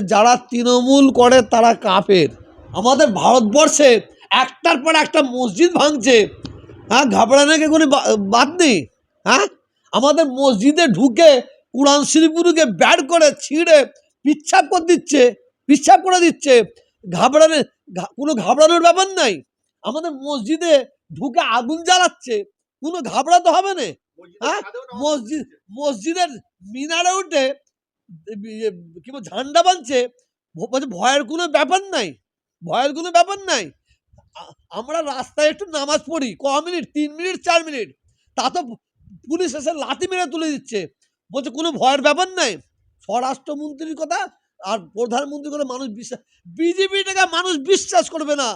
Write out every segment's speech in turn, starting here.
যারা তৃণমূল করে তারা কাফের। আমাদের ভারতবর্ষে একটার পর একটা মসজিদ ভাঙছে। হ্যাঁ ঘাবড়ানোকে কোনো বাদ নেই? হ্যাঁ? আমাদের মসজিদে ঢুকে কোরআন শরীফগুলোকে ব্যাড করে ছিঁড়ে পিচ্ছাপ করে দিচ্ছে পিচ্ছাপ করে দিচ্ছে। ঘাবড়ানো কোনো ঘাবড়ানোর ব্যাপার নাই। আমাদের মসজিদে ঢুকে আগুন জ্বালাচ্ছে। কোনো ঘাবড়াতে হবে না। হ্যাঁ? মসজিদ মসজিদের মিনারে উঠে কি বল, ঝান্ডা বলছে ভয়ের কোনো ব্যাপার নাই, ভয়ের কোনো ব্যাপার নাই। আমরা রাস্তায় একটু নামাজ পড়ি, ক মিনিট, তিন মিনিট, চার মিনিট। তা তো পুলিশ এসে লাথি মেরে তুলে দিচ্ছে। বলছে কোনো ভয়ের ব্যাপার নাই। স্বরাষ্ট্রমন্ত্রীর কথা আর প্রধানমন্ত্রীর কথা মানুষ বিশ্বাস বিজেপিটাকে মানুষ বিশ্বাস করবে না।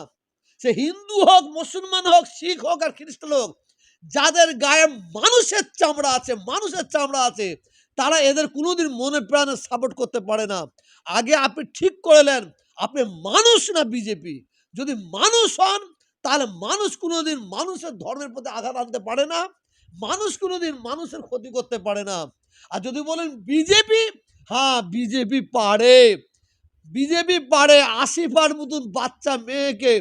সে হিন্দু হোক, মুসলমান হোক, শিখ হোক আর খ্রিস্টান হোক, যাদের গায়ে মানুষের চামড়া আছে, মানুষের চামড়া আছে তারা এদের কোনোদিন মনে প্রাণে সাপোর্ট করতে পারে না। আগে আপনি ঠিক করে নেন, আপনি মানুষ না বিজেপি যদি মানুষ হন, তাহলে মানুষ কোনোদিন মানুষের ধর্মের প্রতি আঘাত আনতে পারে না, মানুষ কোনোদিন মানুষের ক্ষতি করতে পারে না। আর যদি বলেন বিজেপি হ্যাঁ বিজেপি পারে। বিজেপি পারে আশিফার মতন বাচ্চা মেয়েকে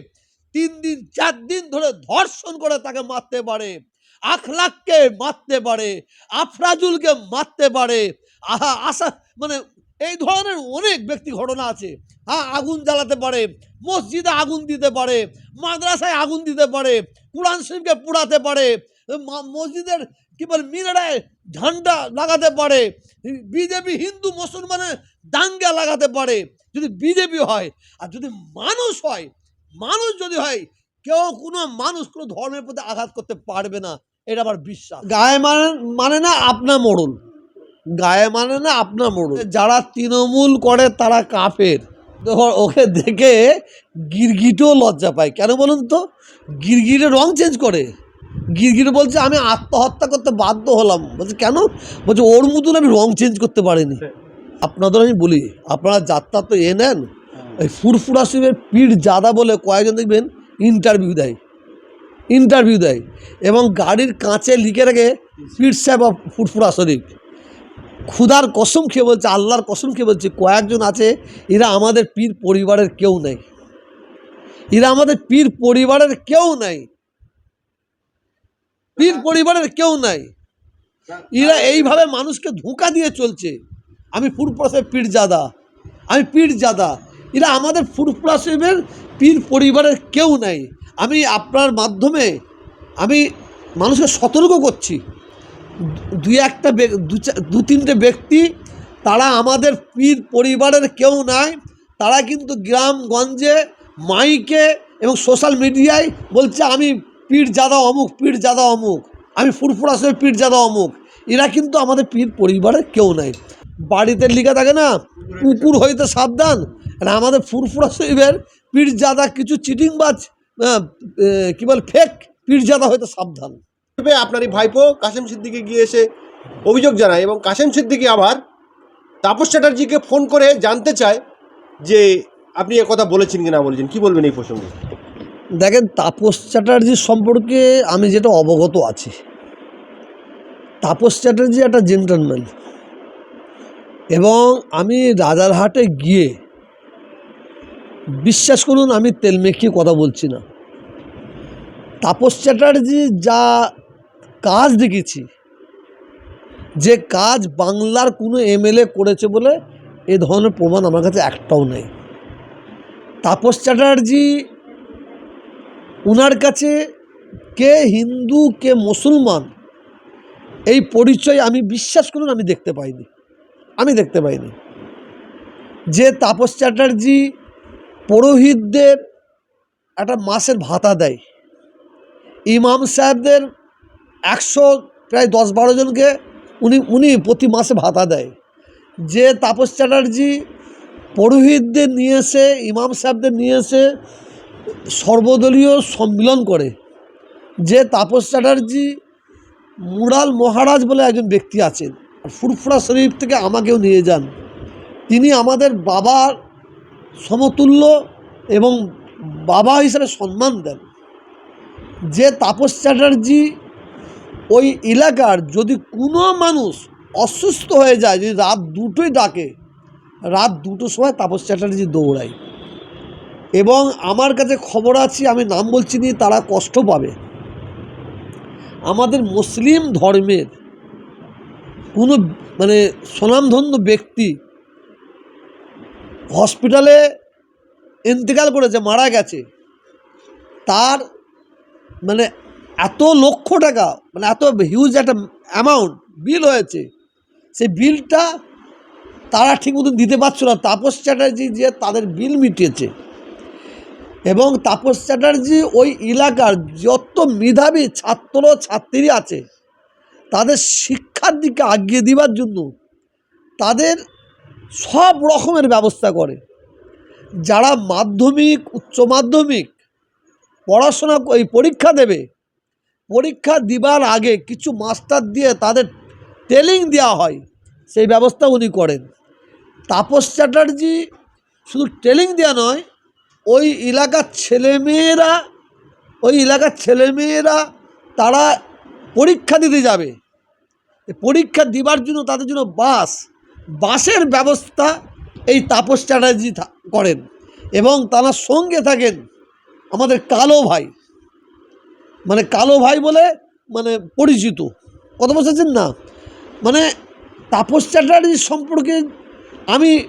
তিন দিন, চার দিন ধরে ধর্ষণ করে তাকে মারতে পারে। আখলাককে মারতে পারে, আফরাজুলকে মারতে পারে। আহা, আশা মানে এই ধরনের অনেক ব্যক্তি ঘটনা আছে। হ্যাঁ আগুন জ্বালাতে পারে, মসজিদে আগুন দিতে পারে, মাদ্রাসায় আগুন দিতে পারে, কোরআন শরীফকে পোড়াতে পারে মসজিদের কি বলে মিনারায় ঝান্ডা লাগাতে পারে, বিজেপি হিন্দু মুসলমানের দাঙ্গা লাগাতে পারে। যদি বিজেপি হয়, আর যদি মানুষ হয়, মানুষ যদি হয় কেউ কোনো মানুষ কোনো ধর্মের প্রতি আঘাত করতে পারবে না এটা আমার বিশ্বাস। গায়ে মানে মানে না আপনা মোড়ল। গায়ে মানে না আপনা মোড়ল। যারা তৃণমূল করে তারা কাফের। দেখো ওকে দেখে গিরগিটও লজ্জা পায়। কেন বলুন তো? গিরগিটে রং চেঞ্জ করে। গিরগিট বলছে আমি আত্মহত্যা করতে বাধ্য হলাম। বলছে কেন? বলছে ওর মতন আমি রং চেঞ্জ করতে পারিনি। আপনাদের আমি বলি আপনারা যাত্রা তো এ নেন। এই ফুরফুরা শিবের পিঠ জাদা বলে কয়েকজন দেখবেন ইন্টারভিউ দেয়। ইন্টারভিউ দেয় এবং গাড়ির কাঁচে লিখে রাখে পিঠ সাহেব অফ ফুটফুরা শরীফ। ক্ষুধার কসম খেয়ে বলছে, আল্লাহর কসম খেয়ে বলছে, কয়েকজন আছে, এরা আমাদের পীর পরিবারের কেউ নেই। এরা আমাদের পীর পরিবারের কেউ নাই। পীর পরিবারের কেউ নাই। এরা এইভাবে মানুষকে ধোঁকা দিয়ে চলছে। আমি ফুরফুরাসের পীর জাদা আমি পীর জাদা এরা আমাদের ফুরফুরাসের পীর পরিবারের কেউ নাই। আমি আপনার মাধ্যমে, আমি মানুষকে সতর্ক করছি। দুই একটা দু তিনটে ব্যক্তি, তারা আমাদের পীর পরিবারের কেউ নাই, তারা কিন্তু গ্রামগঞ্জে মাইকে এবং সোশ্যাল মিডিয়ায় বলছে, আমি পীর জাদা অমুক, পীর জাদা অমুক, আমি ফুরফুরা শরীফ পীর জাদা অমুক। এরা কিন্তু আমাদের পীর পরিবারের কেউ নাই। বাড়িতে লিখা থাকে না, কুকুর হইতে সাবধান আর আমাদের ফুরফুরা শরীফের পীরজাদা কিছু চিটিংবাজ কি বল ফেক পীরজাদা হয়তো সাবধান। আপনার এই ভাইপো কাসেম সিদ্দিকি গিয়ে এসে অভিযোগ জানায় এবং কাসেম সিদ্দিকি আবার তাপস চ্যাটার্জিকে ফোন করে জানতে চায় যে আপনি এ কথা বলেছেন কি না বলেছেন। কি বলবেন এই প্রসঙ্গে? দেখেন তাপস চ্যাটার্জির সম্পর্কে আমি যেটা অবগত আছি তাপস চ্যাটার্জি একটা জেন্টলম্যান এবং আমি রাজারহাটে গিয়ে বিশ্বাস করুন, আমি তেল মেখিয়ে কথা বলছি না। তাপস চ্যাটার্জি যা কাজ দেখেছি, যে কাজ বাংলার কোনো এমএলএ করেছে বলে এ ধরনের প্রমাণ আমার কাছে একটাও নেই। তাপস চ্যাটার্জি ওনার কাছে কে হিন্দু, কে মুসলমান, এই পরিচয় আমি বিশ্বাস করুন, আমি দেখতে পাইনি। আমি দেখতে পাইনি। যে তাপস চ্যাটার্জি পুরোহিতদের একটা মাসের ভাতা দেয়। ইমাম সাহেবদের একশো, প্রায় দশ বারো জনকে উনি উনি প্রতি মাসে ভাতা দেয়। যে তাপস চ্যাটার্জি পুরোহিতদের নিয়ে এসে, ইমাম সাহেবদের নিয়ে এসে সর্বদলীয় সম্মিলন করে। যে তাপস চ্যাটার্জি মুরাল মহারাজ বলে একজন ব্যক্তি আছেন ফুরফুরা শরীফ থেকে আমাকেও নিয়ে যান। তিনি আমাদের বাবার সমতুল্য এবং বাবা হিসাবে সম্মান দেন। যে তাপস চ্যাটার্জি ওই এলাকার যদি কোনো মানুষ অসুস্থ হয়ে যায়, যদি রাত দুটোই ডাকে, রাত দুটোর সময় তাপস চ্যাটার্জি দৌড়ায়। এবং আমার কাছে খবর আছে, আমি নাম বলছি নি, তারা কষ্ট পাবে। আমাদের মুসলিম ধর্মের কোনো মানে স্বনামধন্য ব্যক্তি হসপিটালে ইন্তেকাল করেছে, মারা গেছে। তার মানে এত লক্ষ টাকা মানে এত হিউজ একটা অ্যামাউন্ট বিল হয়েছে। সেই বিলটা তারা ঠিক মতন দিতে পারছ না। তাপস চ্যাটার্জি যে তাদের বিল মিটিয়েছে। এবং তাপস চ্যাটার্জি ওই এলাকার যত মেধাবী ছাত্র, ছাত্রী আছে, তাদের শিক্ষার দিকে আগিয়ে দিবার জন্য তাদের সব রকমের ব্যবস্থা করে। যারা মাধ্যমিক, উচ্চ মাধ্যমিক পড়াশোনা এই পরীক্ষা দেবে, পরীক্ষা দিবার আগে কিছু মাস্টার দিয়ে তাদের ট্রেনিং দেওয়া হয়, সেই ব্যবস্থা উনি করেন। তাপস চ্যাটার্জি শুধু ট্রেনিং দেওয়া নয়, ওই এলাকার ছেলেমেয়েরা, ওই এলাকার ছেলেমেয়েরা তারা পরীক্ষা দিতে যাবে। পরীক্ষা দিবার জন্য তাদের জন্য বাস বাসের ব্যবস্থা এই তাপস চ্যাটার্জি করেন এবং তারা সঙ্গে থাকেন আমাদের কালো ভাই। মানে কালো ভাই বলে মানে পরিচিত। কত বসেছেন না? মানে তাপস চ্যাটার্জি সম্পর্কে আমি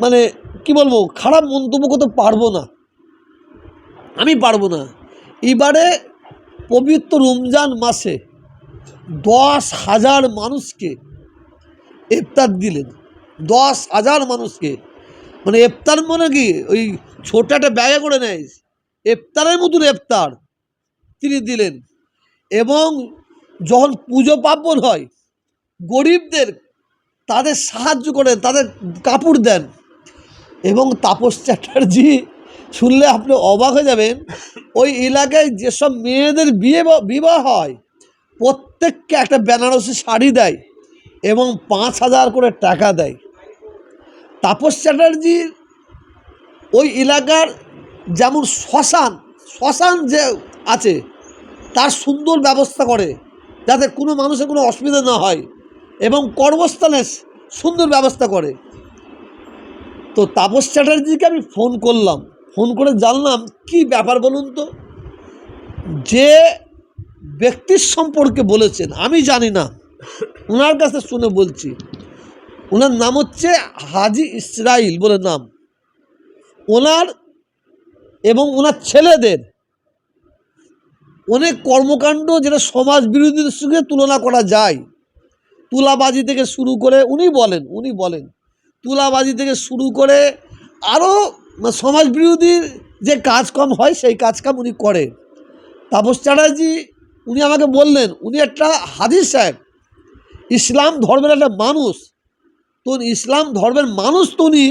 মানে কি বলব, খারাপ মন্তব্য করতে পারব না। আমি পারব না। এবারে পবিত্র রমজান মাসে দশ হাজার মানুষকে ইফতার দিলেন। দশ হাজার মানুষকে। মানে ইফতার মানে কি? ওই ছোট একটা ব্যাগে করে নেয়। ইফতারের মতন ইফতার তিনি দিলেন। এবং যখন পুজো পার্বণ হয়, গরিবদের তাদের সাহায্য করেন, তাদের কাপড় দেন। এবং তাপস চ্যাটার্জি শুনলে আপনি অবাক হয়ে যাবেন, ওই এলাকায় যেসব মেয়েদের বিয়ে বিবাহ হয়, প্রত্যেককে একটা বেনারসি শাড়ি দেয়। এবং পাঁচ হাজার করে টাকা দেয়। তাপস চ্যাটার্জির ওই এলাকার যেমন শ্মশান শ্মশান যে আছে, তার সুন্দর ব্যবস্থা করে, যাতে কোনো মানুষের কোনো অসুবিধা না হয় এবং কর্মস্থলে সুন্দর ব্যবস্থা করে। তো তাপস চ্যাটার্জিকে আমি ফোন করলাম। ফোন করে জানলাম, কি ব্যাপার বলুন তো? যে ব্যক্তির সম্পর্কে বলেছেন, আমি জানি না। ওনার কাছে শুনে বলছি ওনার নাম হচ্ছে হাজি ইসরাইল বলে নাম। ওনার এবং ওনার ছেলেদের অনেক কর্মকাণ্ড যেটা সমাজ বিরোধীদের সঙ্গে তুলনা করা যায়। তুলাবাজি থেকে শুরু করে উনি বলেন উনি বলেন, তুলাবাজি থেকে শুরু করে আরও সমাজ বিরোধীর যে কাজকাম হয় সেই কাজকাম উনি করেন। তাপস চ্যাটার্জি উনি আমাকে বললেন, উনি একটা হাদিস সাহেব ইসলাম ধর্মের একটা মানুষ। তো ইসলাম ধর্মের মানুষ তো উনি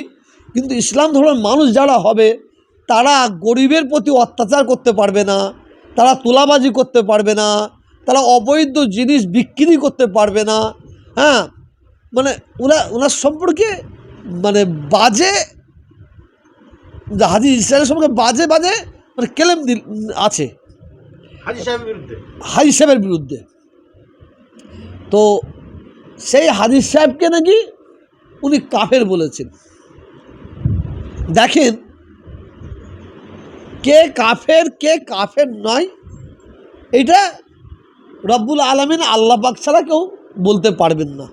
কিন্তু ইসলাম ধর্মের মানুষ যারা হবে তারা গরিবের প্রতি অত্যাচার করতে পারবে না তারা তোলাবাজি করতে পারবে না তারা অবৈধ জিনিস বিক্রি করতে পারবে না হ্যাঁ? মানে ওরা ওনার সম্পর্কে মানে বাজে হাজি ইসরায়েলের সম্পর্কে বাজে বাজে মানে কেলেম দিল আছে। হাজি সাহেবের বিরুদ্ধে? হাজি সাহেবের বিরুদ্ধে। তো সেই হাদিস সাহেবকে নাকি উনি কাফের বলেছেন। দেখেন, কে কাফের কে কাফের নয়, এটা রব্বুল আলমিন আল্লাহ পাক ছাড়া কেউ বলতে পারবেন না।